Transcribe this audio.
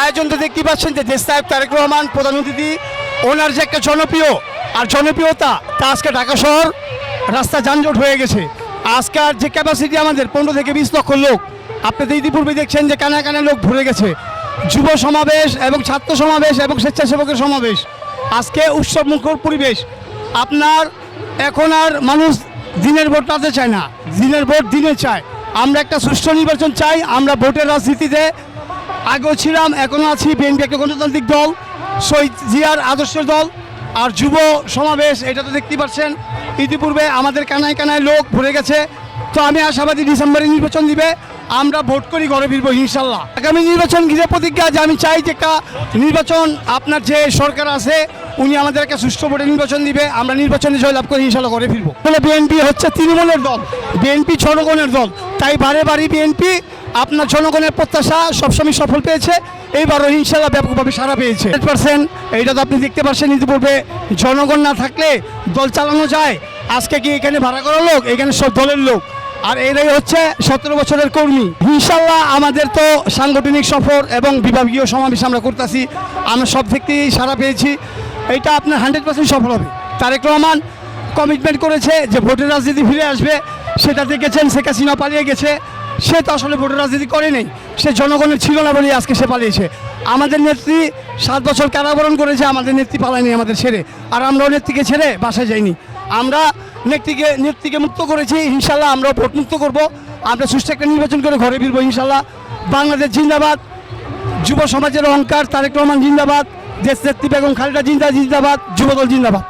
আয়োজন তো দেখতে পাচ্ছেন যে দেশ সাহেব তারেক রহমান, প্রধান অতিথি, ওনার যে একটা জনপ্রিয় আর জনপ্রিয়তা, তা আজকে ঢাকা শহর রাস্তা যানজট হয়ে গেছে। আজকাল যে ক্যাপাসিটি আমাদের, পনেরো থেকে বিশ লক্ষ লোক, আপনি তো ইতিপূর্বে দেখছেন যে কানা কানা লোক ভরে গেছে। যুব সমাবেশ এবং ছাত্র সমাবেশ এবং স্বেচ্ছাসেবকের সমাবেশ। আজকে উৎসব মুখর পরিবেশ। আপনার এখন আর মানুষ দিনের ভোট রাতে চায় না, দিনের ভোট দিনে চায়। আমরা একটা সুষ্ঠু নির্বাচন চাই, আমরা ভোটের রাজনীতিতে আগেও ছিলাম এখনও আছি বিএনপি একটা গণতান্ত্রিক দল, শহীদ জিয়ার আদর্শের দল আর যুব সমাবেশ, এটা তো দেখতে পাচ্ছেন। ইতিপূর্বে আমাদের কানায় কানায় লোক ভরে গেছে। তো আমি আশাবাদী ডিসেম্বরে নির্বাচন দিবে, আমরা ভোট করি, ঘরে ফিরবো ইনশাল্লাহ। আগামী নির্বাচন ঘিরে প্রতিজ্ঞা যে আমি চাই যে একটা নির্বাচন, আপনার যে সরকার আছে, উনি আমাদের একটা সুষ্ঠু ভোটে নির্বাচন দিবে, আমরা নির্বাচনে জয়লাভ করে ইনশাল্লাহ ঘরে ফিরবো। বলে বিএনপি হচ্ছে তৃণমূলের দল, বিএনপি জনগণের দল, তাই বারে বারে বিএনপি আপনার জনগণের প্রত্যাশা সবসময় সফল পেয়েছে। এইবারও ইনশাল্লাহ ব্যাপকভাবে সারা পেয়েছে। পার্সেন্ট। এইটা তো আপনি দেখতে পাচ্ছেন ইতিপূর্বে জনগণ না থাকলে দল চালানো যায়। আজকে কি এখানে ভাড়া করা লোক? এখানে সব দলের লোক। আর এরাই হচ্ছে সতেরো বছরের কর্মী। ইনশাল্লাহ আমাদের তো সাংগঠনিক সফর এবং বিভাগীয় সমাবেশ আমরা করতেছি। আমরা সব দিক থেকেই সারা পেয়েছি। এটা আপনার হান্ড্রেড পার্সেন্ট সফল হবে। তারেক রহমান কমিটমেন্ট করেছে যে ভোটের রাজনীতি ফিরে আসবে। সেটা দেখেছেন শেখ হাসিনা পালিয়ে গেছে। সে তো আসলে ভোটের রাজনীতি করে নেই সে জনগণের ছিল না বলেই আজকে সে পালিয়েছে। আমাদের নেত্রী সাত বছর কারাবরণ করেছে, আমাদের নেত্রী পালায়নি আমাদের ছেড়ে। আর আমরাও নেত্রীকে ছেড়ে বাসায় যাইনি। আমরা নেত্রীকে নেত্রীকে মুক্ত করেছি, ইনশাল্লাহ আমরা ভোট মুক্ত করব। আমরা সুষ্ঠু একটা নির্বাচন করে ঘরে ফিরবো, ইনশাল্লাহ। বাংলাদেশ জিন্দাবাদ, যুব সমাজের অহংকার, তারেক রহমান জিন্দাবাদ, দেশ নেত্রী বেগম খালেদা জিন্দা জিন্দাবাদ, যুবদল জিন্দাবাদ।